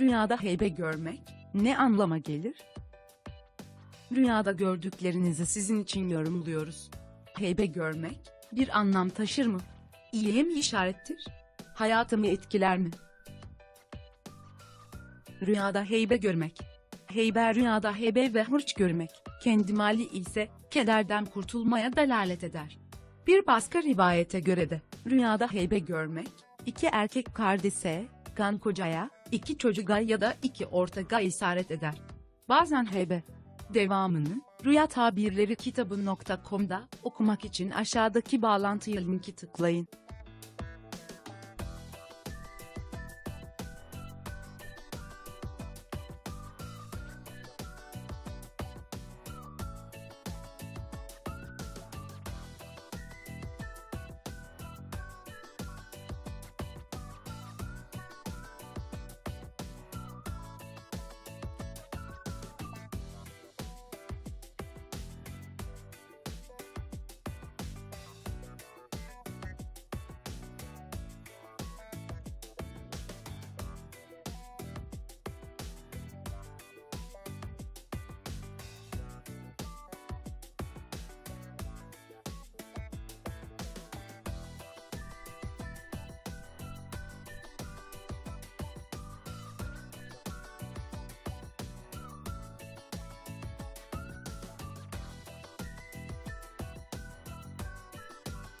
Rüyada heybe görmek ne anlama gelir? Rüyada gördüklerinizi sizin için yorumluyoruz. Heybe görmek bir anlam taşır mı? İyiye mi işarettir? Hayatımı etkiler mi? Rüyada heybe görmek. Heybe rüyada heybe ve hırç görmek, kendi mali ise kederden kurtulmaya delalet eder. Bir başka rivayete göre de rüyada heybe görmek, iki erkek kardeşe, kan kocaya, iki çocuğa ya da iki ortağa isaret eder. Bazen heybe. Devamını Rüya Tabirleri kitabı.com'da okumak için aşağıdaki bağlantıya linki tıklayın.